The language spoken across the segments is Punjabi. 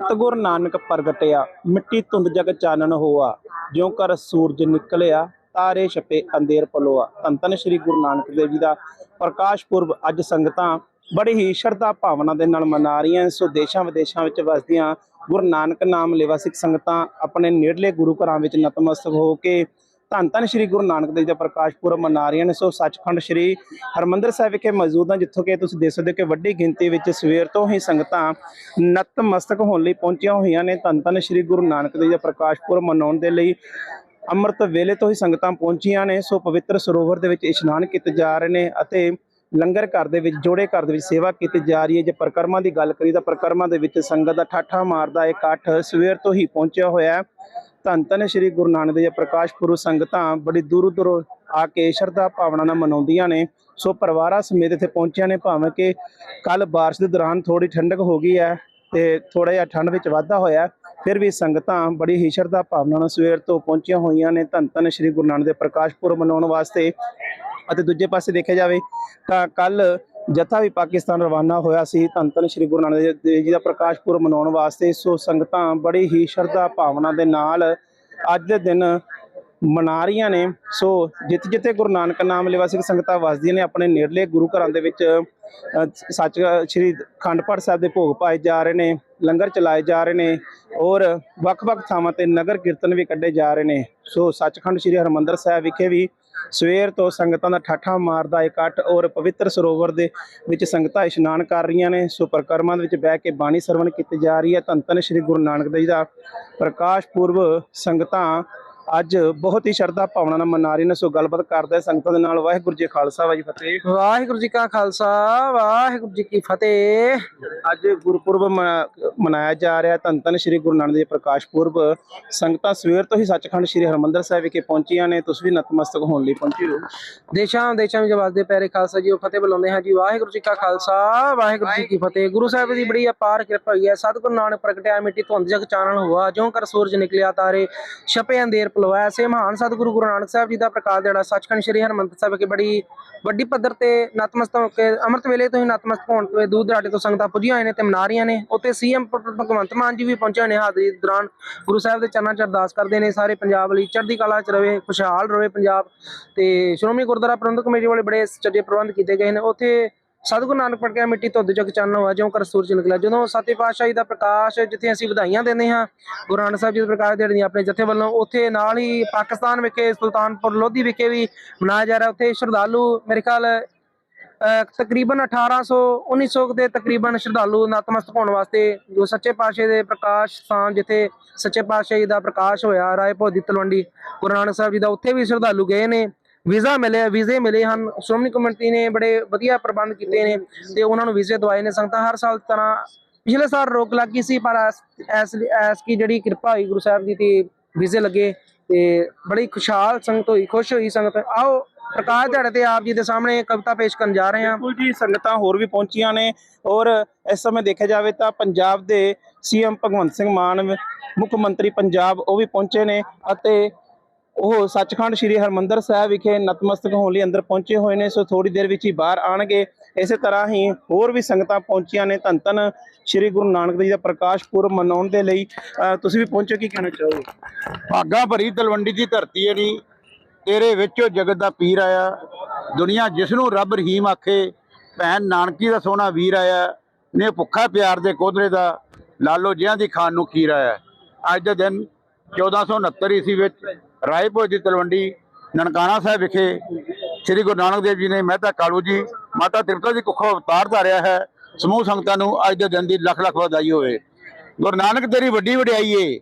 ਸਤਿਗੁਰ ਨਾਨਕ ਪ੍ਰਗਟਿਆ, ਮਿੱਟੀ ਧੁੰਦ ਜਗ ਚਾਨਣ ਹੋਆ, ਜਿਉ ਕਰ ਸੂਰਜ ਨਿਕਲਿਆ, ਤਾਰੇ ਛਪੇ ਅੰਧੇਰ ਪਲੋਆ। ਧੰਨ ਧੰਨ ਸ੍ਰੀ ਗੁਰੂ ਨਾਨਕ ਦੇਵ ਜੀ ਦਾ ਪ੍ਰਕਾਸ਼ ਪੁਰਬ ਅੱਜ ਸੰਗਤਾਂ ਬੜੀ ਹੀ ਸ਼ਰਧਾ ਭਾਵਨਾ ਦੇ ਨਾਲ ਮਨਾ ਰਹੀਆਂ ਸੋ ਦੇਸ਼ਾਂ ਵਿਦੇਸ਼ਾਂ ਵਿੱਚ ਵਸਦੀਆਂ ਗੁਰੂ ਨਾਨਕ ਨਾਮ ਲੈਵਾ ਸਿੱਖ ਸੰਗਤਾਂ ਆਪਣੇ ਨੇੜਲੇ ਗੁਰੂ ਘਰਾਂ ਵਿੱਚ ਨਤਮਸਤਕ ਹੋ ਕੇ ਧੰਨ ਧੰਨ ਸ੍ਰੀ ਗੁਰੂ ਨਾਨਕ ਦੇਵ ਜੀ ਦਾ ਪ੍ਰਕਾਸ਼ ਪੁਰਬ ਮਨਾ ਰਹੀਆਂ ਨੇ ਸੋ ਸੱਚਖੰਡ ਸ੍ਰੀ ਹਰਮੰਦਰ ਸਾਹਿਬ ਵਿਖੇ ਮੌਜੂਦ ਹਾਂ, ਜਿੱਥੋਂ ਕਿ ਤੁਸੀਂ ਦੇਖ ਸਕਦੇ ਹੋ ਕਿ ਵੱਡੀ ਗਿਣਤੀ ਵਿੱਚ ਸਵੇਰ ਤੋਂ ਹੀ ਸੰਗਤਾਂ ਨਤਮਸਤਕ ਹੋਣ ਲਈ ਪਹੁੰਚੀਆਂ ਹੋਈਆਂ ਨੇ। ਧੰਨ ਧੰਨ ਸ੍ਰੀ ਗੁਰੂ ਨਾਨਕ ਦੇਵ ਜੀ ਦਾ ਪ੍ਰਕਾਸ਼ ਪੁਰਬ ਮਨਾਉਣ ਦੇ ਲਈ ਅੰਮ੍ਰਿਤ ਵੇਲੇ ਤੋਂ ਹੀ ਸੰਗਤਾਂ ਪਹੁੰਚੀਆਂ ਨੇ। ਸੋ ਪਵਿੱਤਰ ਸਰੋਵਰ ਦੇ ਵਿੱਚ ਇਸ਼ਨਾਨ ਕੀਤੇ ਜਾ ਰਹੇ ਨੇ ਅਤੇ ਲੰਗਰ ਘਰ ਦੇ ਵਿੱਚ, ਜੋੜੇ ਘਰ ਦੇ ਵਿੱਚ ਸੇਵਾ ਕੀਤੀ ਜਾ ਰਹੀ ਹੈ। ਜੇ ਪ੍ਰਕਰਮਾਂ ਦੀ ਗੱਲ ਕਰੀ ਤਾਂ ਪ੍ਰਕਰਮਾਂ ਦੇ ਵਿੱਚ ਸੰਗਤ ਦਾ ਠਾਠਾ ਮਾਰਦਾ ਇਕੱਠ ਸਵੇਰ ਤੋਂ ਹੀ ਪਹੁੰਚਿਆ ਹੋਇਆ ਹੈ। ਧੰਨ ਧੰਨ ਸ੍ਰੀ ਗੁਰੂ ਨਾਨਕ ਦੇਵ ਪ੍ਰਕਾਸ਼ ਪੁਰਬ ਸੰਗਤਾਂ ਬੜੀ ਦੂਰੋਂ ਦੂਰੋਂ ਆ ਕੇ ਸ਼ਰਧਾ ਭਾਵਨਾ ਨਾਲ ਮਨਾਉਂਦੀਆਂ ਨੇ। ਸੋ ਪਰਿਵਾਰਾਂ ਸਮੇਤ ਇੱਥੇ ਪਹੁੰਚਿਆ ਨੇ, ਭਾਵੇਂ ਕਿ ਕੱਲ ਬਾਰਿਸ਼ ਦੇ ਦੌਰਾਨ ਥੋੜੀ ਠੰਡਕ ਹੋ ਗਈ ਹੈ ਤੇ ਥੋੜਾ ਜਿਹਾ ਠੰਡ ਵਿੱਚ ਵਾਧਾ ਹੋਇਆ ਫਿਰ ਵੀ ਸੰਗਤਾਂ ਬੜੀ ਹੀ ਸ਼ਰਧਾ ਭਾਵਨਾ ਨਾਲ ਸਵੇਰ ਤੋਂ ਪਹੁੰਚੀਆਂ ਹੋਈਆਂ ਨੇ। ਧੰਨ ਧੰਨ ਸ੍ਰੀ ਗੁਰੂ ਨਾਨਕ ਦੇ ਪ੍ਰਕਾਸ਼ ਪੁਰਬ ਮਨਾਉਣ ਵਾਸਤੇ। ਅਤੇ ਦੂਜੇ ਪਾਸੇ ਦੇਖਿਆ ਜਾਵੇ ਤਾਂ ਕੱਲ ਜਥਾ ਵੀ ਪਾਕਿਸਤਾਨ ਰਵਾਨਾ ਹੋਇਆ ਸੀ। ਧੰਨ ਧੰਨ ਸ੍ਰੀ ਗੁਰੂ ਨਾਨਕ ਦੇਵ ਜੀ ਦਾ ਪ੍ਰਕਾਸ਼ ਪੁਰਬ ਮਨਾਉਣ ਵਾਸਤੇ ਸੋ ਸੰਗਤਾਂ ਬੜੀ ਹੀ ਸ਼ਰਧਾ ਭਾਵਨਾ ਦੇ ਨਾਲ ਅੱਜ ਦੇ ਦਿਨ ਮਨਾ ਰਹੀਆਂ ਨੇ। ਸੋ ਜਿੱਥੇ ਜਿੱਥੇ ਗੁਰੂ ਨਾਨਕ ਨਾਮ ਲੈਵਾ ਸਿੰਘ ਸੰਗਤਾਂ ਵਸਦੀਆਂ ਨੇ, ਆਪਣੇ ਨੇੜਲੇ ਗੁਰੂ ਘਰਾਂ ਦੇ ਵਿੱਚ ਸੱਚ ਸ੍ਰੀ ਅਖੰਡ ਪਾਠ ਸਾਹਿਬ ਦੇ ਭੋਗ ਪਾਏ ਜਾ ਰਹੇ ਨੇ, ਲੰਗਰ ਚਲਾਏ ਜਾ ਰਹੇ ਨੇ ਔਰ ਵੱਖ-ਵੱਖ ਥਾਵਾਂ ਤੇ ਨਗਰ ਕੀਰਤਨ ਵੀ ਕੱਢੇ ਜਾ ਰਹੇ ਨੇ। ਸੋ ਸੱਚਖੰਡ ਸ੍ਰੀ ਹਰਮੰਦਰ ਸਾਹਿਬ ਵਿਖੇ ਵੀ ਸਵੇਰ ਤੋਂ ਸੰਗਤਾਂ ਦਾ ਠਾਠਾ ਮਾਰਦਾ ਇਕੱਠ ਔਰ ਪਵਿੱਤਰ ਸਰੋਵਰ ਦੇ ਵਿੱਚ ਸੰਗਤਾਂ ਇਸ਼ਨਾਨ ਕਰ ਰਹੀਆਂ ਨੇ। ਸੋ ਪਰਿਕਰਮਾ ਦੇ ਵਿੱਚ ਬਹਿ ਕੇ ਬਾਣੀ ਸਰਵਣ ਕੀਤੀ ਜਾ ਰਹੀ ਹੈ। ਧੰਨ ਧੰਨ ਸ੍ਰੀ ਗੁਰੂ ਨਾਨਕ ਦੇਵ ਜੀ ਦਾ ਪ੍ਰਕਾਸ਼ ਪੁਰਬ ਸੰਗਤਾਂ ਅੱਜ ਬਹੁਤ ਹੀ ਸ਼ਰਧਾ ਭਾਵਨਾ ਨਾਲ ਮਨਾ ਰਹੀਆਂ ਨੇ ਸੋ ਗੱਲਬਾਤ ਕਰਦੇ ਸੰਗਤਾਂ ਦੇ ਨਾਲ। ਵਾਹਿਗੁਰੂ ਜੀ ਖਾਲਸਾ ਵਾਹਿਗੁਰੂ ਫਤਿਹ। ਵਾਹਿਗੁਰੂ ਜੀ ਕਾ ਖਾਲਸਾ ਵਾਹਿਗੁਰੂ ਜੀ ਕੀ ਫਤਿਹ। ਅੱਜ ਗੁਰਪੁਰਬ ਮਨਾਇਆ ਜਾ ਰਿਹਾ। ਧੰਨ ਧੰਨ ਸ੍ਰੀ ਗੁਰੂ ਨਾਨਕ ਦੇਵ ਪ੍ਰਕਾਸ਼ ਪੁਰਬ। ਸੰਗਤਾਂ ਸਵੇਰ ਤੋਂ ਹੀ ਸੱਚਖੰਡ ਸ੍ਰੀ ਹਰਮੰਦਰ ਸਾਹਿਬ ਵਿਖੇ ਪਹੁੰਚੀਆਂ ਨੇ। ਤੁਸੀਂ ਵੀ ਨਤਮਸਤਕ ਹੋਣ ਲਈ ਪਹੁੰਚੇ ਹੋ। ਦੇਸ਼ਾਂ ਦੇਸ਼ਾਂ ਵਿੱਚ ਵਸਦੇ ਪਿਆਰੇ ਖਾਲਸਾ ਜੀ ਉਹ ਫਤਿਹ ਬੁਲਾਉਂਦੇ ਹਾਂ ਜੀ। ਵਾਹਿਗੁਰੂ ਜੀ ਕਾ ਖਾਲਸਾ ਵਾਹਿਗੁਰੂ ਜੀ ਕੀ ਫਤਿਹ। ਗੁਰੂ ਸਾਹਿਬ ਦੀ ਬੜੀ ਅਪਾਰ ਕਿਰਪਾ ਹੋਈ ਹੈ। ਸਤਿਗੁਰੂ ਨਾਨਕ ਪ੍ਰਗਟਿਆ ਮਿੱਟੀ ਧੁੰਦ ਜਗ ਚਾਨਣ ਹੋਆ। ਜਿਉਂ ਕਰ ਸੂਰਜ ਨਿਕਲਿਆ ਤਾਰੇ ਛਪੇ ਅੰਧੇਰ ਪਲਵਾਇਆ ਸੇ। ਮਹਾਨ ਸਤਿਗੁਰੂ ਗੁਰੂ ਨਾਨਕ ਸਾਹਿਬ ਜੀ ਦਾ ਪ੍ਰਕਾਸ਼ ਜਿਹੜਾ ਸੱਚਖੰਡ ਸ੍ਰੀ ਹਰਮੰਦਰ ਸਾਹਿਬ ਵਿਖੇ ਬੜੀ ਵੱਡੀ ਪੱਧਰ ਤੇ ਨਤਮਸਤਕ ਹੋ ਕੇ ਅੰਮ੍ਰਿਤ ਵੇਲੇ ਤੋਂ ਹੀ ਨਤਮਸਤਕ ਹੋਣ ਤੇ ਦੂਰ ਦਰਾਡੇ ਤੋਂ ਸੰਗਤਾਂ ਪੁੱਜੀਆਂ ਹੋਏ ਨੇ ਤੇ ਮਨਾ ਰਹੀਆਂ ਨੇ। ਉੱਥੇ ਸੀਐਮ ਭਗਵੰਤ ਮਾਨ ਜੀ ਵੀ ਪਹੁੰਚੇ ਹੋਏ ਨੇ। ਹਾਜ਼ਰੀ ਦੌਰਾਨ ਗੁਰੂ ਸਾਹਿਬ ਦੇ ਚਰਨਾਂ 'ਚ ਅਰਦਾਸ ਕਰਦੇ ਨੇ। ਸਾਰੇ ਪੰਜਾਬ ਲਈ ਚੜ੍ਹਦੀ ਕਲਾ 'ਚ ਰਵੇ, ਖੁਸ਼ਹਾਲ ਰਵੇ ਪੰਜਾਬ ਤੇ ਸ਼੍ਰੋਮਣੀ ਗੁਰਦੁਆਰਾ ਪ੍ਰਬੰਧਕ ਕਮੇਟੀ ਵਾਲੇ ਬੜੇ ਚੱਜੇ ਪ੍ਰਬੰਧ ਕੀਤੇ ਗਏ ਨੇ। ਉੱਥੇ ਸਤਿਗੁਰੂ ਨਾਨਕ ਪੜਕਿਆ ਮਿੱਟੀ ਧੁੱਧ ਜਗ ਚੰਨ ਹੋਇਆ ਜਿਉਂ ਕਰ ਸੂਰਜ ਨਿਕਲਿਆ। ਜਦੋਂ ਸਤਿ ਪਾਤਸ਼ਾਹੀ ਦਾ ਪ੍ਰਕਾਸ਼ ਜਿੱਥੇ ਅਸੀਂ ਵਧਾਈਆਂ ਦਿੰਦੇ ਹਾਂ, ਗੁਰੂ ਨਾਨਕ ਸਾਹਿਬ ਜੀ ਦੇ ਪ੍ਰਕਾਸ਼ ਦੇਣ ਦੀਆਂ ਆਪਣੇ ਜਥੇ ਵੱਲੋਂ, ਉੱਥੇ ਨਾਲ ਹੀ ਪਾਕਿਸਤਾਨ ਵਿਖੇ, ਸੁਲਤਾਨਪੁਰ ਲੋਧੀ ਵਿਖੇ ਵੀ ਮਨਾਇਆ ਜਾ ਰਿਹਾ। ਉੱਥੇ ਸ਼ਰਧਾਲੂ ਮੇਰੇ ਖਿਆਲ, ਅਹ, ਤਕਰੀਬਨ 1800 1900 ਦੇ ਤਕਰੀਬਨ ਸ਼ਰਧਾਲੂ ਨਤਮਸਤਕ ਹੋਣ ਵਾਸਤੇ ਜੋ ਸੱਚੇ ਪਾਤਸ਼ਾਹ ਦੇ ਪ੍ਰਕਾਸ਼ ਸਥਾਨ ਜਿੱਥੇ ਸੱਚੇ ਪਾਤਸ਼ਾਹ ਜੀ ਦਾ ਪ੍ਰਕਾਸ਼ ਹੋਇਆ, ਰਾਏ ਭੋਦੀ ਤਲਵੰਡੀ, ਗੁਰੂ ਨਾਨਕ ਸਾਹਿਬ ਜੀ ਦਾ, ਉੱਥੇ ਵੀ ਸ਼ਰਧਾਲੂ ਗਏ ਨੇ। ਵੀਜ਼ਾ ਮਿਲਿਆ ਵੀਜ਼ੇ ਮਿਲੇ ਹਨ। ਸ਼੍ਰੋਮਣੀ ਕਮੇਟੀ ਨੇ ਬੜੇ ਵਧੀਆ ਪ੍ਰਬੰਧ ਕੀਤੇ ਨੇ ਤੇ ਉਹਨਾਂ ਨੂੰ ਵੀਜ਼ੇ ਦਵਾਏ ਨੇ। ਸੰਗਤਾਂ ਹਰ ਸਾਲ ਤਰ੍ਹਾਂ ਪਿਛਲੇ ਸਾਲ ਰੋਕ ਲੱਗ ਗਈ ਸੀ, ਪਰ ਐਸ ਐਸ ਐਸ ਕੀ ਜਿਹੜੀ ਕਿਰਪਾ ਹੋਈ ਗੁਰੂ ਸਾਹਿਬ ਦੀ ਤੇ ਵੀਜ਼ੇ ਲੱਗੇ ਤੇ ਬੜੀ ਖੁਸ਼ਹਾਲ ਸੰਗਤ ਹੋਈ, ਖੁਸ਼ ਹੋਈ ਸੰਗਤ। ਆਓ, ਪ੍ਰਕਾਸ਼ ਦਿਹਾੜੇ ਤੇ ਆਪ ਜੀ ਦੇ ਸਾਹਮਣੇ ਕਵਿਤਾ ਪੇਸ਼ ਕਰਨ ਜਾ ਰਹੇ ਹਾਂ। ਬਿਲਕੁਲ ਜੀ, ਸੰਗਤਾਂ ਹੋਰ ਵੀ ਪਹੁੰਚੀਆਂ ਨੇ ਔਰ ਇਸ ਸਮੇਂ ਦੇਖਿਆ ਜਾਵੇ ਤਾਂ ਪੰਜਾਬ ਦੇ ਸੀਐਮ ਭਗਵੰਤ ਸਿੰਘ ਮਾਨ, ਮੁੱਖ ਮੰਤਰੀ ਪੰਜਾਬ ਉਹ ਵੀ ਪਹੁੰਚੇ ਨੇ ਅਤੇ ਉਹ ਸੱਚਖੰਡ ਸ੍ਰੀ ਹਰਮੰਦਰ ਸਾਹਿਬ ਵਿਖੇ ਨਤਮਸਤਕ ਹੋਣ ਲਈ ਅੰਦਰ ਪਹੁੰਚੇ ਹੋਏ ਨੇ, ਸੋ ਥੋੜੀ ਦੇਰ ਵਿੱਚ ਹੀ ਬਾਹਰ ਆਣਗੇ ਇਸੇ ਤਰ੍ਹਾਂ ਹੀ ਹੋਰ ਵੀ ਸੰਗਤਾਂ ਪਹੁੰਚੀਆਂ ਨੇ। ਧੰਨ ਧੰਨ ਸ੍ਰੀ ਗੁਰੂ ਨਾਨਕ ਦੇਵ ਜੀ ਦਾ ਪ੍ਰਕਾਸ਼ ਪੁਰਬ ਮਨਾਉਣ ਦੇ ਲਈ। ਤੁਸੀਂ ਵੀ ਪਹੁੰਚੋ, ਕੀ ਕਹਿਣਾ ਚਾਹੋਗੇ? ਭਾਗਾ ਭਰੀ ਤਲਵੰਡੀ ਦੀ ਧਰਤੀ ਏੜੀ ਤੇਰੇ ਵਿੱਚੋਂ ਜਗਤ ਦਾ ਪੀਰ ਆਇਆ। ਦੁਨੀਆ ਜਿਸ ਨੂੰ ਰੱਬ ਰਹੀਮ ਆਖੇ, ਭੈਣ ਨਾਨਕੀ ਦਾ ਸੋਹਣਾ ਵੀਰ ਆਇਆ। ਨੇ ਭੁੱਖਾ ਪਿਆਰ ਦੇ ਕੋਧਰੇ ਦਾ ਲਾਲੋ ਜਿਹਾਂ ਦੀ ਖਾਨ ਨੂੰ ਖੀਰ ਆਇਆ। ਅੱਜ ਦੇ ਦਿਨ 1469 ਈਸਵੀ ਵਿੱਚ ਰਾਏਪੁਰ ਦੀ ਤਲਵੰਡੀ, ਨਨਕਾਣਾ ਸਾਹਿਬ ਵਿਖੇ ਸ੍ਰੀ ਗੁਰੂ ਨਾਨਕ ਦੇਵ ਜੀ ਨੇ ਮਹਿਤਾ ਕਾਲੂ ਜੀ, ਮਾਤਾ ਤ੍ਰਿਪਤਾ ਜੀ ਕੁੱਖੋਂ ਅਵਤਾਰ ਧਾਰਿਆ ਹੈ। ਸਮੂਹ ਸੰਗਤਾਂ ਨੂੰ ਅੱਜ ਦੇ ਦਿਨ ਦੀ ਲੱਖ ਲੱਖ ਵਧਾਈ ਹੋਵੇ। ਗੁਰੂ ਨਾਨਕ ਤੇਰੀ ਵੱਡੀ ਵਡਿਆਈ ਏ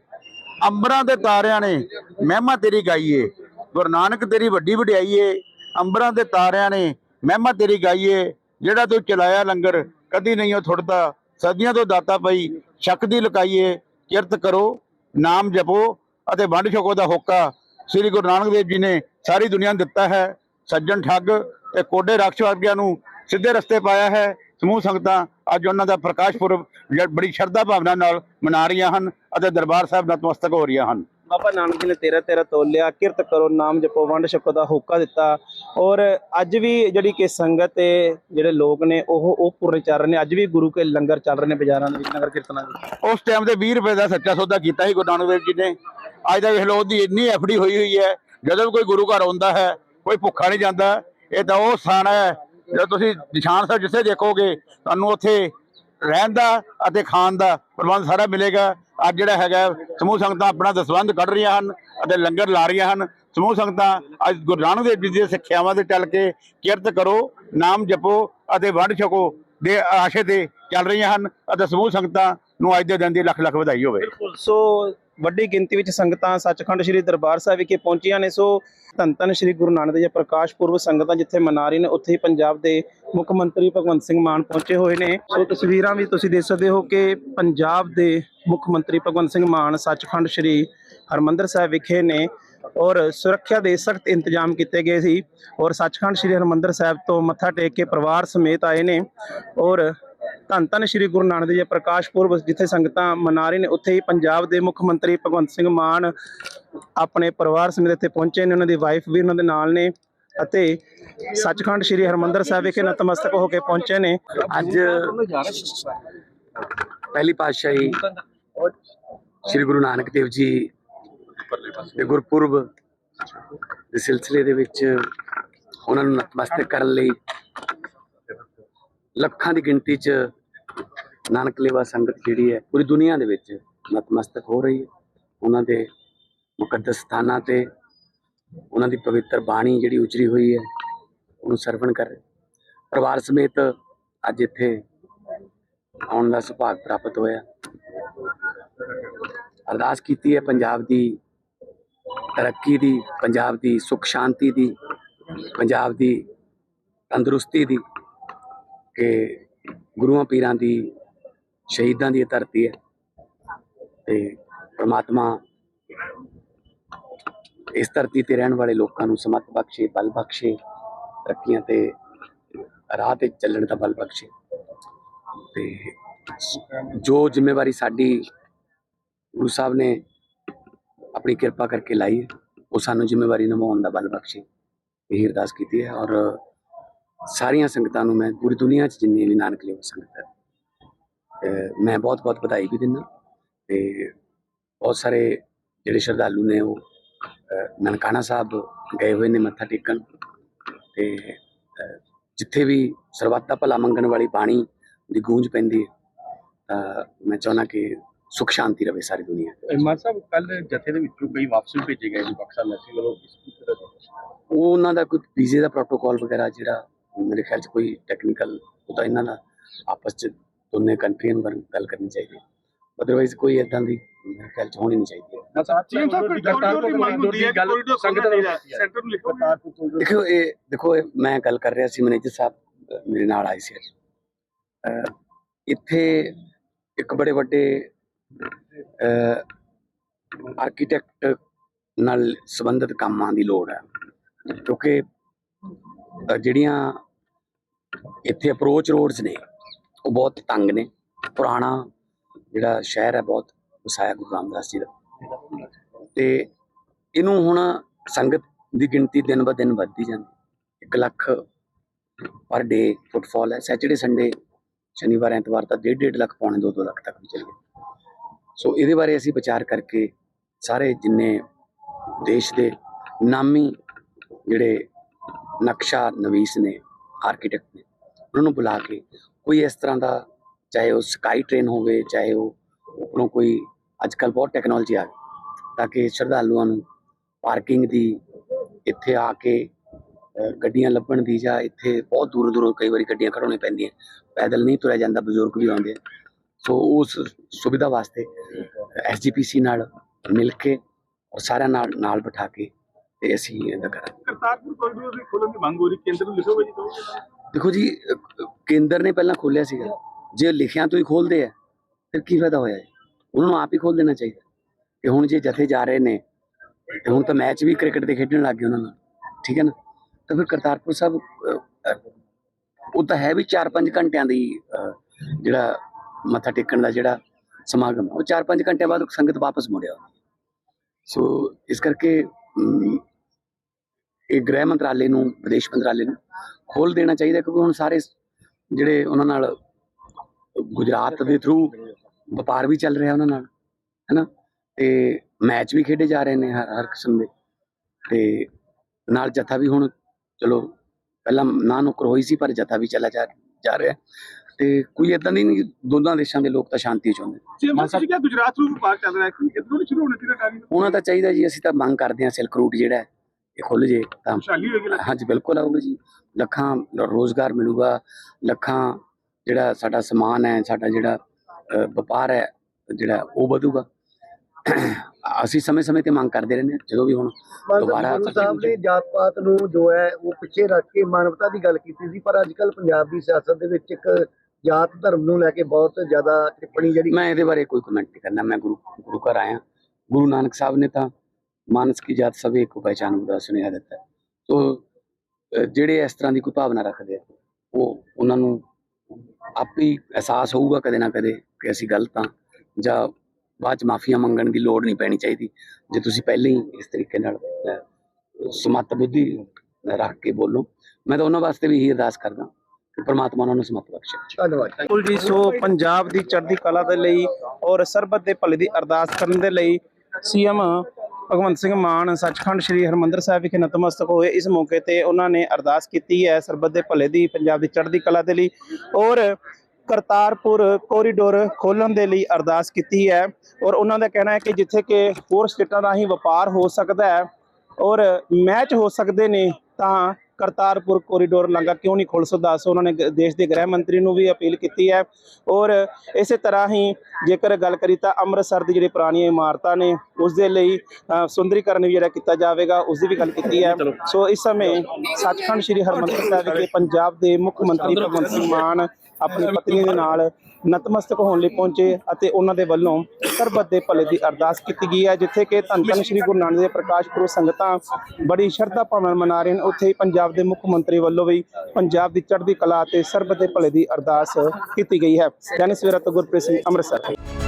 ਅੰਬਰਾਂ ਦੇ ਤਾਰਿਆਂ ਨੇ ਮਹਿਮਾ ਤੇਰੀ ਗਾਈਏ। ਗੁਰੂ ਨਾਨਕ ਤੇਰੀ ਵੱਡੀ ਵਡਿਆਈ ਏ ਅੰਬਰਾਂ ਦੇ ਤਾਰਿਆਂ ਨੇ ਮਹਿਮਾ ਤੇਰੀ ਗਾਈਏ। ਜਿਹੜਾ ਤੂੰ ਚਲਾਇਆ ਲੰਗਰ, ਕਦੀ ਨਹੀਂ ਉਹ ਥੁੱਟਦਾ ਸਦੀਆਂ ਤੋਂ ਦਾਤਾ ਪਈ, ਸ਼ੱਕ ਦੀ ਲੁਕਾਈਏ। ਕਿਰਤ ਕਰੋ, ਨਾਮ ਜਪੋ ਅਤੇ ਵੰਡ ਛਕੋ ਦਾ ਹੋਕਾ। ਸ੍ਰੀ ਗੁਰੂ ਨਾਨਕ ਦੇਵ ਜੀ ਨੇ ਸਾਰੀ ਦੁਨੀਆ ਨੂੰ ਦਿੱਤਾ ਹੈ। ਸੱਜਣ ਠੱਗ ਤੇ ਕੋਡੇ ਰਾਖਸ਼ ਵਰਗਿਆਂ ਨੂੰ ਸਿੱਧੇ ਰਸਤੇ ਪਾਇਆ ਹੈ। ਸਮੂਹ ਸੰਗਤਾਂ ਅੱਜ ਉਹਨਾਂ ਦਾ ਪ੍ਰਕਾਸ਼ ਪੁਰਬ ਬੜੀ ਸ਼ਰਧਾ ਭਾਵਨਾ ਨਾਲ ਮਨਾ ਰਹੀਆਂ ਹਨ ਅਤੇ ਦਰਬਾਰ ਸਾਹਿਬ ਨਤਮਸਤਕ ਹੋ ਰਹੀਆਂ ਹਨ। ਬਾਬਾ ਨਾਨਕ ਜੀ ਨੇ ਤੇਰਾ ਤੇਰਾ ਤੋਲਿਆ ਕਿਰਤ ਕਰੋ ਨਾਮ ਜਪੋ ਵੰਡ ਛਕੋ ਦਾ ਹੋਕਾ ਦਿੱਤਾ। ਔਰ ਅੱਜ ਵੀ ਜਿਹੜੀ ਕਿ ਸੰਗਤ ਤੇ ਜਿਹੜੇ ਲੋਕ ਨੇ ਉਹ ਉਹ ਪੂਰੇ ਚੱਲ ਰਹੇ ਨੇ। ਅੱਜ ਵੀ ਗੁਰੂ ਕੇ ਲੰਗਰ ਚੱਲ ਰਹੇ ਨੇ ਬਾਜ਼ਾਰਾਂ ਦੇ ਵਿੱਚ ਨਗਰ ਕੀਰਤਨਾਂ ਦੇ ਉਸ ਟਾਈਮ ਤੇ 20 ਰੁਪਏ ਦਾ ਸੱਚਾ ਸੌਦਾ ਕੀਤਾ ਸੀ ਗੁਰੂ ਨਾਨਕ ਦੇਵ ਜੀ ਨੇ। ਅੱਜ ਦਾ ਵੇਖ ਲਓ ਉਹਦੀ ਇੰਨੀ ਐਫਡੀ ਹੋਈ ਹੋਈ ਹੈ, ਜਦੋਂ ਵੀ ਕੋਈ ਗੁਰੂ ਘਰ ਆਉਂਦਾ ਹੈ, ਕੋਈ ਭੁੱਖਾ ਨਹੀਂ ਜਾਂਦਾ, ਇਹ ਤਾਂ ਉਹ ਸਥਾਨ ਹੈ, ਜਦੋਂ ਤੁਸੀਂ ਨਿਸ਼ਾਨ ਸਾਹਿਬ ਜਿੱਥੇ ਦੇਖੋਗੇ, ਤੁਹਾਨੂੰ ਉੱਥੇ ਰਹਿਣ ਦਾ ਅਤੇ ਖਾਣ ਦਾ ਪ੍ਰਬੰਧ ਸਾਰਾ ਮਿਲੇਗਾ। ਅੱਜ ਜਿਹੜਾ ਹੈਗਾ, ਸਮੂਹ ਸੰਗਤਾਂ ਆਪਣਾ ਦਸਵੰਧ ਕੱਢ ਰਹੀਆਂ ਹਨ ਅਤੇ ਲੰਗਰ ਲਾ ਰਹੀਆਂ ਹਨ। ਸਮੂਹ ਸੰਗਤਾਂ ਅੱਜ ਗੁਰੂ ਨਾਨਕ ਦੇਵ ਜੀ ਦੀਆਂ ਸਿੱਖਿਆਵਾਂ ਤੇ ਚੱਲ ਕੇ ਕਿਰਤ ਕਰੋ, ਨਾਮ ਜਪੋ ਅਤੇ ਵੰਡ ਛਕੋ ਦੇ ਆਸ਼ੇ ਤੇ ਚੱਲ ਰਹੀਆਂ ਹਨ ਅਤੇ ਸਮੂਹ ਸੰਗਤਾਂ ਨੂੰ ਅੱਜ ਦੇ ਦਿਨ ਦੀ ਲੱਖ ਲੱਖ ਵਧਾਈ ਹੋਵੇ। ਸੋ ਵੱਡੀ ਗਿਣਤੀ ਵਿੱਚ ਸੰਗਤਾਂ ਸੱਚਖੰਡ ਸ੍ਰੀ ਦਰਬਾਰ ਸਾਹਿਬ ਵਿਖੇ ਪਹੁੰਚੀਆਂ ਨੇ। ਸੋ ਧੰਨ ਧੰਨ ਸ੍ਰੀ ਗੁਰੂ ਨਾਨਕ ਦੇਵ ਜੀ, ਪ੍ਰਕਾਸ਼ ਪੁਰਬ ਸੰਗਤਾਂ ਜਿੱਥੇ ਮਨਾ ਰਹੀ ਨੇ, ਉੱਥੇ ਹੀ ਪੰਜਾਬ ਦੇ ਮੁੱਖ ਮੰਤਰੀ ਭਗਵੰਤ ਸਿੰਘ ਮਾਨ ਪਹੁੰਚੇ ਹੋਏ ਨੇ। ਸੋ ਤਸਵੀਰਾਂ ਵੀ ਤੁਸੀਂ ਦੇਖ ਸਕਦੇ ਹੋ ਕਿ ਪੰਜਾਬ ਦੇ ਮੁੱਖ ਮੰਤਰੀ ਭਗਵੰਤ ਸਿੰਘ ਮਾਨ ਸੱਚਖੰਡ ਸ੍ਰੀ ਹਰਮੰਦਰ ਸਾਹਿਬ ਵਿਖੇ ਨੇ ਔਰ ਸੁਰੱਖਿਆ ਦੇ ਸਖਤ ਇੰਤਜ਼ਾਮ ਕੀਤੇ ਗਏ ਸੀ ਔਰ ਸੱਚਖੰਡ ਸ੍ਰੀ ਹਰਮੰਦਰ ਸਾਹਿਬ ਤੋਂ ਮੱਥਾ ਟੇਕ ਕੇ ਪਰਿਵਾਰ ਸਮੇਤ ਆਏ ਨੇ ਔਰ ਧੰਨ ਧੰਨ ਸ੍ਰੀ ਗੁਰੂ ਨਾਨਕ ਦੇਵ ਜੀ, ਪ੍ਰਕਾਸ਼ ਪੁਰਬ ਜਿੱਥੇ ਸੰਗਤਾਂ ਮਨਾ ਰਹੇ ਨੇ, ਉੱਥੇ ਹੀ ਪੰਜਾਬ ਦੇ ਮੁੱਖ ਮੰਤਰੀ ਭਗਵੰਤ ਸਿੰਘ ਮਾਨ ਆਪਣੇ ਪਰਿਵਾਰ ਸਮੇਤ ਇੱਥੇ ਪਹੁੰਚੇ ਨੇ, ਉਹਨਾਂ ਦੀ ਵਾਈਫ ਵੀ ਉਹਨਾਂ ਦੇ ਨਾਲ ਨੇ ਅਤੇ ਸੱਚਖੰਡ ਸ੍ਰੀ ਹਰਮੰਦਰ ਸਾਹਿਬ ਵਿਖੇ ਨਤਮਸਤਕ ਹੋ ਕੇ ਪਹੁੰਚੇ ਨੇ। ਅੱਜ ਪਹਿਲੀ ਪਾਤਸ਼ਾਹੀ ਸ੍ਰੀ ਗੁਰੂ ਨਾਨਕ ਦੇਵ ਜੀ ਦੇ ਗੁਰਪੁਰਬ ਦੇ ਸਿਲਸਿਲੇ ਦੇ ਵਿੱਚ ਉਹਨਾਂ ਨੂੰ ਨਤਮਸਤਕ ਕਰਨ ਲਈ ਲੱਖਾਂ ਦੀ ਗਿਣਤੀ 'ਚ ਨਾਨਕ ਲੇਵਾ ਸੰਗਤ ਜਿਹੜੀ ਹੈ, ਪੂਰੀ ਦੁਨੀਆ ਦੇ ਵਿੱਚ ਨਤਮਸਤਕ ਹੋ ਰਹੀ ਹੈ। ਉਹਨਾਂ ਦੇ ਮੁਕੱਦਸ ਸਥਾਨਾਂ ਤੇ ਉਹਨਾਂ ਦੀ ਪਵਿੱਤਰ ਬਾਣੀ ਜਿਹੜੀ ਉਚਰੀ ਹੋਈ ਹੈ, ਉਹਨੂੰ ਸਰਵਣ ਕਰ। ਰਹੇ ਪਰਿਵਾਰ ਸਮੇਤ ਅੱਜ ਇੱਥੇ ਆਉਣ ਦਾ ਸੁਭਾਗ ਪ੍ਰਾਪਤ ਹੋਇਆ। ਅਰਦਾਸ ਕੀਤੀ ਹੈ ਪੰਜਾਬ ਦੀ ਤਰੱਕੀ ਦੀ, ਪੰਜਾਬ ਦੀ ਸੁਖ ਸ਼ਾਂਤੀ ਦੀ, ਪੰਜਾਬ ਦੀ ਤੰਦਰੁਸਤੀ ਦੀ। ਕਿ ਗੁਰੂਆਂ ਪੀਰਾਂ ਦੀ ਸ਼ਹੀਦਾਂ ਦੀ ਧਰਤੀ ਹੈ ਤੇ ਪ੍ਰਮਾਤਮਾ ਇਸ ਧਰਤੀ ਤੇ ਰਹਿਣ ਵਾਲੇ ਲੋਕਾਂ ਨੂੰ ਸਮਤ ਬਖਸ਼ੇ, ਬਲ ਬਖਸ਼ੇ, ਤਰੱਕੀਆਂ ਤੇ ਰਾਹ ਤੇ ਚੱਲਣ ਦਾ ਬਲ ਬਖਸ਼ੇ। ਤੇ ਜੋ ਜ਼ਿੰਮੇਵਾਰੀ ਸਾਡੀ ਗੁਰੂ ਸਾਹਿਬ ਨੇ ਆਪਣੀ ਕਿਰਪਾ ਕਰਕੇ ਲਾਈ ਉਹ ਸਾਨੂੰ ਜ਼ਿੰਮੇਵਾਰੀ ਨਿਭਾਉਣ ਦਾ ਬਲ ਬਖਸ਼ੇ। ਇਹ ਅਰਦਾਸ ਕੀਤੀ ਹੈ ਔਰ ਸਾਰੀਆਂ ਸੰਗਤਾਂ ਨੂੰ ਮੈਂ ਪੂਰੀ ਦੁਨੀਆ 'ਚ ਜਿੰਨੀ ਵੀ ਨਾਨਕ ਲੇਵਾ ਸੰਗਤ ਹੈ ਮੈਂ ਬਹੁਤ ਬਹੁਤ ਵਧਾਈ ਵੀ ਦਿੰਦਾ ਤੇ ਬਹੁਤ ਸਾਰੇ ਜਿਹੜੇ ਸ਼ਰਧਾਲੂ ਨੇ ਉਹ ਨਨਕਾਣਾ ਸਾਹਿਬ ਗਏ ਹੋਏ ਨੇ ਮੱਥਾ ਟੇਕਣ ਤੇ ਜਿੱਥੇ ਵੀ ਸਰਬੱਤਾ ਭਲਾ ਮੰਗਣ ਵਾਲੀ ਬਾਣੀ ਦੀ ਗੂੰਜ ਪੈਂਦੀ ਹੈ ਤਾਂ ਮੈਂ ਚਾਹੁੰਦਾ ਕਿ ਸੁਖ ਸ਼ਾਂਤੀ ਰਵੇ ਸਾਰੀ ਦੁਨੀਆ 'ਚ। ਮਾਨ ਸਾਹਿਬ ਕੱਲ ਜਥੇ ਦੇ ਵਿੱਚੋਂ ਕਈ ਵਾਪਸ ਵੀ ਭੇਜੇ ਗਏ ਜੀ ਪਾਕਿਸਤਾਨ ਮੈਸੀ ਵੱਲੋਂ ਉਹਨਾਂ ਦਾ ਕੋਈ ਵੀਜ਼ੇ ਦਾ ਪ੍ਰੋਟੋਕਾਲ ਵਗੈਰਾ ਜਿਹੜਾ ਮੇਰੇ ਖਿਆਲ 'ਚ ਕੋਈ ਟੈਕਨੀਕਲ ਉਹ ਤਾਂ ਇਹਨਾਂ ਦਾ ਆਪਸ 'ਚ ਦੋਨੇ ਕੰਟਰੀਆਂ ਨੂੰ ਗੱਲ ਕਰਨੀ ਚਾਹੀਦੀ ਅਦਰਵਾਈਜ਼ ਕੋਈ ਇਦਾਂ ਦੀ ਮੇਰੇ ਖਿਆਲ 'ਚ ਹੋਣੀ ਨਹੀਂ ਚਾਹੀਦੀ ਚੀਨ ਸਾਹਿਬ ਕੋਈ ਕਰਤਾਰਪੁਰ ਦੀ ਮੰਗ ਹੁੰਦੀ ਹੈ ਗੱਲ ਸੰਗਤ ਦਾ ਸੈਂਟਰ ਨੂੰ ਲਿਖੋ। ਦੇਖੋ ਇਹ ਦੇਖੋ ਇਹ ਮੈਂ ਗੱਲ ਕਰ ਰਿਹਾ ਸੀ ਮੈਨੇਜਰ ਸਾਹਿਬ ਮੇਰੇ ਨਾਲ ਆਏ ਸੀ ਇੱਥੇ ਇੱਕ ਬੜੇ ਵੱਡੇ ਆਰਕੀਟੈਕਟ ਨਾਲ ਸੰਬੰਧਿਤ ਕੰਮਾਂ ਦੀ ਲੋੜ ਹੈ। ਕਿਉਂਕਿ ਜਿਹੜੀਆਂ ਇੱਥੇ ਅਪਰੋਚ ਰੋਡਸ ਨੇ, ਉਹ ਬਹੁਤ ਤੰਗ ਨੇ। ਪੁਰਾਣਾ ਜਿਹੜਾ ਸ਼ਹਿਰ ਹੈ, ਬਹੁਤ ਵਸਾਇਆ ਗੁਰੂ ਰਾਮਦਾਸ ਜੀ ਦਾ। ਤੇ ਇਹਨੂੰ ਹੁਣ ਸੰਗਤ ਦੀ ਗਿਣਤੀ ਦਿਨ ਬ ਦਿਨ ਵੱਧਦੀ ਜਾਂਦੀ 1 ਲੱਖ ਪਰ ਡੇ ਫੁੱਟਫਾਲ ਹੈ। ਸੈਚਰਡੇ ਸੰਡੇ ਸ਼ਨੀਵਾਰ, ਐਤਵਾਰ ਤਾਂ 1.5 ਲੱਖ ਪੌਣੇ 2-2 ਲੱਖ ਤੱਕ ਵੀ ਚਲੇ ਗਏ। ਸੋ ਇਹਦੇ ਬਾਰੇ ਅਸੀਂ ਵਿਚਾਰ ਕਰਕੇ ਸਾਰੇ ਜਿੰਨੇ ਦੇਸ਼ ਦੇ ਨਾਮੀ ਜਿਹੜੇ ਨਕਸ਼ਾ ਨਵੀਸ ਨੇ ਆਰਕੀਟੈਕਟ ਨੇ, ਉਹਨਾਂ ਨੂੰ ਬੁਲਾ ਕੇ ਕੋਈ ਇਸ ਤਰ੍ਹਾਂ ਦਾ ਚਾਹੇ ਉਹ ਸਕਾਈ ਟ੍ਰੇਨ ਹੋਵੇ, ਚਾਹੇ ਉਹ ਉੱਪਰੋਂ ਕੋਈ ਅੱਜ ਕੱਲ ਬਹੁਤ ਟੈਕਨੋਲੋਜੀ ਆ ਗਈ, ਤਾਂ ਕਿ ਸ਼ਰਧਾਲੂਆਂ ਨੂੰ ਪਾਰਕਿੰਗ ਦੀ ਇੱਥੇ ਆ ਕੇ ਗੱਡੀਆਂ ਲੱਭਣ ਦੀ ਜਾਂ ਇੱਥੇ ਬਹੁਤ ਦੂਰ ਦੂਰੋਂ ਕਈ ਵਾਰੀ ਗੱਡੀਆਂ ਖੜਾਉਣੀਆਂ ਪੈਂਦੀਆਂ, ਪੈਦਲ ਨਹੀਂ ਤੁਰਿਆ ਜਾਂਦਾ, ਬਜ਼ੁਰਗ ਵੀ ਆਉਂਦੇ ਸੋ ਉਸ ਸੁਵਿਧਾ ਵਾਸਤੇ ਐਸਜੀਪੀਸੀ ਨਾਲ ਮਿਲ ਕੇ ਔਰ ਸਾਰਿਆਂ ਨਾਲ ਨਾਲ ਬਿਠਾ ਕੇ ਤੇ ਅਸੀਂ ਇਹਦਾ ਕਰਾਂਗੇ। ਕਰਤਾਰਪੁਰ ਕੋਰੀਡੋਰ ਦੀ ਖੋਲਣ ਦੀ ਮੰਗ ਹੋ ਰਹੀ, ਕੇਂਦਰ ਨੂੰ ਲਿਖੋ ਜੀ ਦੇਖੋ ਜੀ, ਕੇਂਦਰ ਨੇ ਪਹਿਲਾਂ ਖੋਲਿਆ ਸੀਗਾ। ਜੇ ਲਿਖਿਆਂ ਤੋਂ ਹੀ ਖੋਲਦੇ ਆ, ਫਿਰ ਕੀ ਫਾਇਦਾ ਹੋਇਆ ਜੀ? ਉਹਨਾਂ ਨੂੰ ਆਪ ਹੀ ਖੋਲ ਦੇਣਾ ਚਾਹੀਦਾ। ਕਿ ਹੁਣ ਜੇ ਜਥੇ ਜਾ ਰਹੇ ਨੇ, ਤੇ ਹੁਣ ਤਾਂ ਮੈਚ ਵੀ ਕ੍ਰਿਕਟ ਦੇ ਖੇਡਣ ਲੱਗ ਗਏ ਉਹਨਾਂ ਨਾਲ। ਠੀਕ ਹੈ ਨਾ? ਤਾਂ ਫਿਰ ਕਰਤਾਰਪੁਰ ਸਾਹਿਬ ਉਹ ਤਾਂ ਹੈ ਵੀ 4-5 ਘੰਟਿਆਂ ਦੀ ਜਿਹੜਾ ਮੱਥਾ ਟੇਕਣ ਦਾ ਜਿਹੜਾ ਸਮਾਗਮ ਉਹ 4-5 ਘੰਟਿਆਂ ਬਾਅਦ ਸੰਗਤ ਵਾਪਸ ਮੁੜਿਆ ਸੋ, ਇਸ ਕਰਕੇ ਇਹ ਗ੍ਰਹਿ ਮੰਤਰਾਲੇ ਨੂੰ ਵਿਦੇਸ਼ ਮੰਤਰਾਲੇ ਨੂੰ ਖੋਲ ਦੇਣਾ ਚਾਹੀਦਾ ਕਿਉਂਕਿ ਹੁਣ ਸਾਰੇ ਜਿਹੜੇ ਉਹਨਾਂ ਨਾਲ ਗੁਜਰਾਤ ਦੇ ਥਰੂ ਵਪਾਰ ਵੀ ਚੱਲ ਰਿਹਾ ਉਹਨਾਂ ਨਾਲ ਹੈਨਾ? ਤੇ ਮੈਚ ਵੀ ਖੇਡੇ ਜਾ ਰਹੇ ਨੇ ਹਰ ਹਰ ਕਿਸਮ ਦੇ। ਤੇ ਨਾਲ ਜਥਾ ਵੀ ਹੁਣ ਚਲੋ ਪਹਿਲਾਂ ਨਾ ਨੁਕਰ ਹੋਈ ਸੀ ਪਰ ਜਥਾ ਵੀ ਚੱਲਾ ਜਾ ਜਾ ਰਿਹਾ। ਤੇ ਕੋਈ ਇਦਾਂ ਦੀ ਨਹੀਂ ਦੋਨਾਂ ਦੇਸ਼ਾਂ ਦੇ ਲੋਕ ਤਾਂ ਸ਼ਾਂਤੀ ਚਾਹੁੰਦੇ ਜੇ ਤੁਸੀਂ ਕਿਹਾ ਗੁਜਰਾਤ ਨੂੰ ਵਪਾਰ ਚੱਲ ਰਿਹਾ ਹੈ ਕਿ ਇਧਰੋਂ ਸ਼ੁਰੂ ਹੋਣਾ ਚਾਹੀਦਾ ਉਹਨਾਂ ਦਾ ਚਾਹੀਦਾ ਜੀ ਅਸੀਂ ਤਾਂ ਮੰਗ ਕਰਦੇ ਹਾਂ ਸਿਲਕ ਰੂਟ ਜਿਹੜਾ ਹੈ। ਇਹ ਖੁੱਲ ਜੇ ਤਾਂ ਹਾਂਜੀ ਬਿਲਕੁਲ ਆਊਗਾ ਜੀ। ਲੱਖਾਂ ਰੋਜ਼ਗਾਰ ਮਿਲੂਗਾ ਲੱਖਾਂ ਜਿਹੜਾ ਸਾਡਾ ਸਮਾਨ ਹੈ ਸਾਡਾ ਜਿਹੜਾ ਵਪਾਰ ਹੈ ਜਿਹੜਾ ਉਹ ਵਧੂਗਾ। ਅਸੀਂ ਸਮੇਂ-ਸਮੇਂ ਤੇ ਮੰਗ ਕਰਦੇ ਰਹਿੰਦੇ ਹਾਂ ਜਦੋਂ ਵੀ ਹੁਣ ਦੁਬਾਰਾ ਸਾਹਿਬ ਨੇ ਜਾਤ ਪਾਤ ਨੂੰ ਜੋ ਹੈ ਉਹ ਪਿੱਛੇ ਰੱਖ ਕੇ ਮਾਨਵਤਾ ਦੀ ਗੱਲ ਕੀਤੀ ਸੀ ਪਰ ਅੱਜ ਕੱਲ ਪੰਜਾਬ ਦੀ ਸਿਆਸਤ ਦੇ ਵਿੱਚ ਇੱਕ ਜਾਤ ਧਰਮ ਨੂੰ ਲੈ ਕੇ ਬਹੁਤ ਜ਼ਿਆਦਾ ਟਿੱਪਣੀ ਜਿਹੜੀ ਮੈਂ ਇਹਦੇ ਬਾਰੇ ਕੋਈ ਕਮੈਂਟ ਨਹੀਂ ਕਰਨਾ। ਮੈਂ ਗੁਰੂ ਗੁਰੂ ਘਰ ਆਇਆ। ਗੁਰੂ ਨਾਨਕ ਸਾਹਿਬ ਨੇ ਤਾਂ ਮਾਨਸ ਕੀ ਜਾਤ ਸਭ ਇੱਕ ਪਹਿਚਾਨ ਦਾ ਸੁਨੇਹਾ ਦਿੱਤਾ। ਅ, ਜਿਹੜੇ ਇਸ ਤਰ੍ਹਾਂ ਦੀ ਕੋਈ ਭਾਵਨਾ ਰੱਖਦੇ ਆ ਉਹ ਉਹਨਾਂ ਨੂੰ ਆਪੇ ਹੀ ਅਹਿਸਾਸ ਹੋਊਗਾ ਕਦੇ ਨਾ ਕਦੇ ਕਿ ਅਸੀਂ ਗਲਤ ਹਾਂ ਜਾਂ ਬਾਅਦ ਚ ਮਾਫੀਆਂ ਮੰਗਣ ਦੀ ਲੋੜ ਨਹੀਂ ਪੈਣੀ ਚਾਹੀਦੀ। ਜੇ ਤੁਸੀਂ ਪਹਿਲਾਂ ਹੀ ਇਸ ਤਰੀਕੇ ਨਾਲ ਸਮੱਤ ਬੁੱਧੀ ਰੱਖ ਕੇ ਬੋਲੋ ਮੈਂ ਤਾਂ ਉਹਨਾਂ ਵਾਸਤੇ ਵੀ ਇਹੀ ਅਰਦਾਸ ਕਰਦਾ ਕਿ ਪ੍ਰਮਾਤਮਾ ਉਹਨਾਂ ਨੂੰ ਸਮੱਤ ਬਖਸ਼ੇ। ਧੰਨਵਾਦ। ਬਿਲਕੁਲ ਜੀ ਸੋ ਪੰਜਾਬ ਦੀ ਚੜ੍ਹਦੀ ਕਲਾ ਦੇ ਲਈ ਔਰ ਸਰਬਤ ਦੇ ਭਲੇ ਦੀ ਅਰਦਾਸ ਕਰਨ ਦੇ ਲਈ ਸੀਐਮ ਭਗਵੰਤ ਸਿੰਘ ਮਾਨ ਸੱਚਖੰਡ ਸ੍ਰੀ ਹਰਮੰਦਰ ਸਾਹਿਬ ਵਿਖੇ ਨਤਮਸਤਕ ਹੋਏ। ਇਸ ਮੌਕੇ ਤੇ ਉਹਨਾਂ ਨੇ ਅਰਦਾਸ ਕੀਤੀ ਹੈ ਸਰਬੱਤ ਦੇ ਭਲੇ ਦੀ, ਪੰਜਾਬ ਦੀ ਚੜ੍ਹਦੀ ਕਲਾ ਦੇ ਲਈ ਔਰ ਕਰਤਾਰਪੁਰ ਕੋਰੀਡੋਰ ਖੋਲਣ ਦੇ ਲਈ ਅਰਦਾਸ ਕੀਤੀ ਹੈ। ਔਰ ਉਹਨਾਂ ਦਾ ਕਹਿਣਾ ਹੈ ਕਿ ਜਿੱਥੇ ਕਿ ਹੋਰ ਸਟੇਟਾਂ ਰਾਹੀਂ ਵਪਾਰ ਹੋ ਸਕਦਾ ਹੈ ਔਰ ਮੈਚ ਹੋ ਸਕਦੇ ਨੇ ਤਾਂ ਕਰਤਾਰਪੁਰ ਕੋਰੀਡੋਰ ਲਾਂਘਾ ਕਿਉਂ ਨਹੀਂ ਖੁੱਲ ਸਕਦਾ? ਸੋ ਉਹਨਾਂ ਨੇ ਦੇਸ਼ ਦੇ ਗ੍ਰਹਿ ਮੰਤਰੀ ਨੂੰ ਵੀ ਅਪੀਲ ਕੀਤੀ ਹੈ। ਔਰ ਇਸੇ ਤਰ੍ਹਾਂ ਹੀ ਜੇਕਰ ਗੱਲ ਕਰੀ ਤਾਂ ਅੰਮ੍ਰਿਤਸਰ ਦੀ ਜਿਹੜੀ ਪੁਰਾਣੀਆਂ ਇਮਾਰਤਾਂ ਨੇ ਉਸ ਦੇ ਲਈ ਸੁੰਦਰੀਕਰਨ ਵੀ ਜਿਹੜਾ ਕੀਤਾ ਜਾਵੇਗਾ ਉਸ ਦੀ ਵੀ ਗੱਲ ਕੀਤੀ ਹੈ। ਸੋ ਇਸ ਸਮੇਂ ਸੱਚਖੰਡ ਸ੍ਰੀ ਹਰਮੰਦਰ ਸਾਹਿਬ ਵਿਖੇ ਪੰਜਾਬ ਦੇ ਮੁੱਖ ਮੰਤਰੀ ਭਗਵੰਤ ਸਿੰਘ ਮਾਨ ਆਪਣੀ ਪਤਨੀ ਦੇ ਨਾਲ ਨਤਮਸਤਕ ਹੋਣ ਲਈ ਪਹੁੰਚੇ ਅਤੇ ਉਹਨਾਂ ਦੇ ਵੱਲੋਂ ਸਰਬੱਤ ਦੇ ਭਲੇ ਦੀ ਅਰਦਾਸ ਕੀਤੀ ਗਈ ਹੈ, ਜਿੱਥੇ ਕਿ ਧੰਨ ਧੰਨ ਸ੍ਰੀ ਗੁਰੂ ਨਾਨਕ ਦੇਵ ਪ੍ਰਕਾਸ਼ ਪੁਰਬ ਸੰਗਤਾਂ ਬੜੀ ਸ਼ਰਧਾ ਭਾਵਨਾ ਨਾਲ ਮਨਾ ਰਹੇ ਹਨ ਉੱਥੇ ਹੀ ਪੰਜਾਬ ਦੇ ਮੁੱਖ ਮੰਤਰੀ ਵੱਲੋਂ ਵੀ ਪੰਜਾਬ ਦੀ ਚੜ੍ਹਦੀ ਕਲਾ ਅਤੇ ਸਰਬੱਤ ਦੇ ਭਲੇ ਦੀ ਅਰਦਾਸ ਕੀਤੀ ਗਈ ਹੈ। ਜਨ ਸਵੇਰਾ ਤੋਂ ਗੁਰਪ੍ਰੀਤ ਸਿੰਘ ਅੰਮ੍ਰਿਤਸਰ।